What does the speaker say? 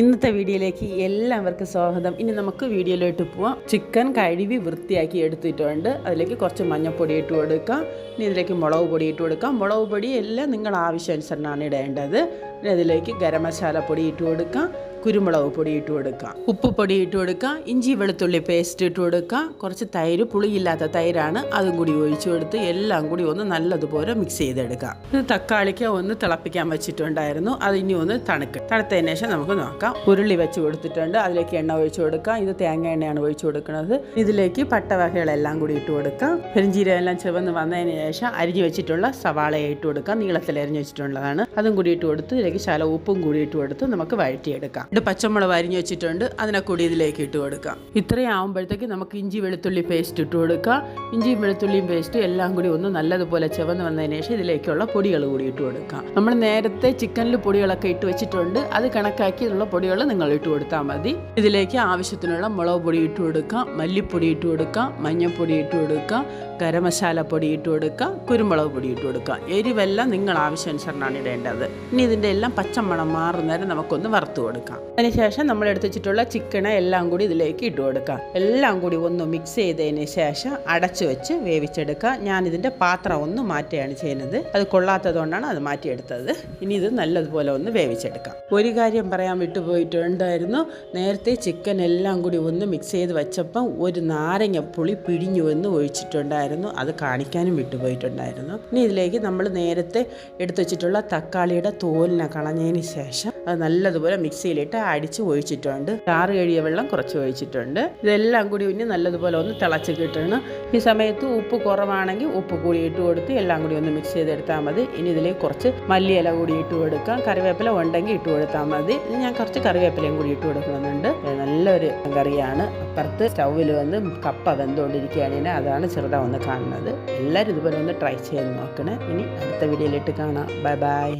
ഇന്നത്തെ വീഡിയോയിലേക്ക് എല്ലാവർക്കും സ്വാഗതം. ഇനി നമുക്ക് വീഡിയോയിലോട്ട് പോവാം. ചിക്കൻ കഴുകി വൃത്തിയാക്കി എടുത്തിട്ടുണ്ട്. അതിലേക്ക് കുറച്ച് മഞ്ഞൾപ്പൊടി ഇട്ട് കൊടുക്കാം. ഇനി ഇതിലേക്ക് മുളക് പൊടി ഇട്ട് കൊടുക്കാം. മുളക് പൊടി എല്ലാം നിങ്ങൾ ആവശ്യാനുസരണമാണ് ഇടേണ്ടത്. അതിലേക്ക് ഗരം മസാല പൊടി ഇട്ട് കൊടുക്കാം. കുരുമുളക് പൊടി ഇട്ട് കൊടുക്കാം. ഉപ്പ് പൊടി ഇട്ട് കൊടുക്കാം. ഇഞ്ചി വെളുത്തുള്ളി പേസ്റ്റ് ഇട്ട് കൊടുക്കാം. കുറച്ച് തൈര് പുളിയില്ലാത്ത തൈരാണ്. അതും കൂടി ഒഴിച്ചു കൊടുത്ത് എല്ലാം കൂടി ഒന്ന് നല്ലതുപോലെ മിക്സ് ചെയ്തെടുക്കാം. ഇത് തക്കാളിക്ക് ഒന്ന് തിളപ്പിക്കാൻ വെച്ചിട്ടുണ്ടായിരുന്നു. അത് ഇനി ഒന്ന് തണുക്ക് തണുത്തതിന് ശേഷം നമുക്ക് നോക്കാം. ഉരുളി വെച്ച് കൊടുത്തിട്ടുണ്ട്. അതിലേക്ക് എണ്ണ ഒഴിച്ചു കൊടുക്കാം. ഇത് തേങ്ങ എണ്ണയാണ് ഒഴിച്ചു കൊടുക്കുന്നത്. ഇതിലേക്ക് പട്ടവകകളെല്ലാം കൂടി ഇട്ട് കൊടുക്കാം. പെരിഞ്ചീരകം എല്ലാം ചുവന്ന് വന്നതിന് ശേഷം അരിഞ്ഞു വെച്ചിട്ടുള്ള സവാളയെ ഇട്ട് കൊടുക്കാം. നീളത്തിൽ അരിഞ്ഞു വെച്ചിട്ടുള്ളതാണ്. അതും കൂടി ഇട്ട് കൊടുത്ത് ഇതിലേക്ക് ശല ഉപ്പും കൂടി ഇട്ട് കൊടുത്ത് നമുക്ക് വഴറ്റിയെടുക്കാം. രണ്ട് പച്ചമുളക് അരിഞ്ഞു വെച്ചിട്ടുണ്ട്. അതിനെ കൂടി ഇതിലേക്ക് ഇട്ട് കൊടുക്കാം. ഇത്രയും ആകുമ്പോഴത്തേക്ക് നമുക്ക് ഇഞ്ചി വെളുത്തുള്ളി പേസ്റ്റ് ഇട്ട് കൊടുക്കാം. ഇഞ്ചി വെളുത്തുള്ളിയും പേസ്റ്റ് എല്ലാം കൂടി ഒന്ന് നല്ലതുപോലെ ചുവന്ന് വന്നതിന് ശേഷം ഇതിലേക്കുള്ള പൊടികൾ കൂടി ഇട്ട് കൊടുക്കാം. നമ്മൾ നേരത്തെ ചിക്കനിൽ പൊടികളൊക്കെ ഇട്ട് വെച്ചിട്ടുണ്ട്. അത് കണക്കാക്കിയുള്ള പൊടികൾ നിങ്ങൾ ഇട്ട് കൊടുത്താൽ മതി. ഇതിലേക്ക് ആവശ്യത്തിനുള്ള മുളക് പൊടി ഇട്ട് കൊടുക്കാം. മല്ലിപ്പൊടി ഇട്ട് കൊടുക്കാം. മഞ്ഞൾപ്പൊടി ഇട്ട് കൊടുക്കാം. ഗരമസാല പൊടി ഇട്ട് കൊടുക്കാം. കുരുമുളക് പൊടി ഇട്ട് കൊടുക്കാം. എരിവെല്ലാം നിങ്ങൾ ആവശ്യാനുസരണമാണ് ഇടേണ്ടത്. ഇനി ഇതിന്റെ എല്ലാം പച്ചമണം മാറുന്നേരം നമുക്കൊന്ന് വറുത്ത് കൊടുക്കാം. അതിനുശേഷം നമ്മൾ എടുത്ത് വെച്ചിട്ടുള്ള ചിക്കനെ എല്ലാം കൂടി ഇതിലേക്ക് ഇട്ട് കൊടുക്കാം. എല്ലാം കൂടി ഒന്ന് മിക്സ് ചെയ്തതിന് ശേഷം അടച്ചു വെച്ച് വേവിച്ചെടുക്കുക. ഞാൻ ഇതിന്റെ പാത്രം ഒന്ന് മാറ്റുകയാണ് ചെയ്യുന്നത്. അത് കൊള്ളാത്തതുകൊണ്ടാണ് അത് മാറ്റിയെടുത്തത്. ഇനി ഇത് നല്ലതുപോലെ ഒന്ന് വേവിച്ചെടുക്കാം. ഒരു കാര്യം പറയാൻ വിട്ടുപോയിട്ടുണ്ടായിരുന്നു. നേരത്തെ ചിക്കൻ എല്ലാം കൂടി ഒന്ന് മിക്സ് ചെയ്ത് വെച്ചപ്പം ഒരു നാരങ്ങ പുളി പിഴിഞ്ഞു എന്ന് ഒഴിച്ചിട്ടുണ്ടായിരുന്നു. അത് കാണിക്കാനും വിട്ടുപോയിട്ടുണ്ടായിരുന്നു. ഇനി ഇതിലേക്ക് നമ്മൾ നേരത്തെ എടുത്തു വെച്ചിട്ടുള്ള തക്കാളിയുടെ തോലിനെ കളഞ്ഞതിന് ശേഷം അത് നല്ലതുപോലെ മിക്സിയിലിട്ട് അടിച്ച് ഒഴിച്ചിട്ടുണ്ട്. ചാറ് കഴിയ വെള്ളം കുറച്ച് ഒഴിച്ചിട്ടുണ്ട്. ഇതെല്ലാം കൂടി ഒന്ന് നല്ലതുപോലെ ഒന്ന് തിളച്ച് കിട്ടണം. ഈ സമയത്ത് ഉപ്പ് കുറവാണെങ്കിൽ ഉപ്പ് കൂടി ഇട്ട് കൊടുത്ത് എല്ലാം കൂടി ഒന്ന് മിക്സ് ചെയ്തെടുത്താൽ മതി. ഇനി ഇതിലേക്ക് കുറച്ച് മല്ലിയില കൂടി ഇട്ട് കൊടുക്കാം. കറിവേപ്പില ഉണ്ടെങ്കിൽ ഇട്ട് കൊടുത്താൽ മതി. ഞാൻ കുറച്ച് കറിവേപ്പിലയും കൂടി ഇട്ട് കൊടുക്കുന്നുണ്ട്. നല്ലൊരു കറിയാണ്. അപ്പുറത്ത് സ്റ്റൗവിൽ വന്ന് കപ്പ വെന്തുകൊണ്ടിരിക്കുകയാണ് അതാണ് ചെറുതാ ഒന്ന് കാണുന്നത്. എല്ലാവരും ഇതുപോലെ ഒന്ന് ട്രൈ ചെയ്ത് നോക്കണേ. ഇനി അടുത്ത വീഡിയോയിലിട്ട് കാണാം. Bye bye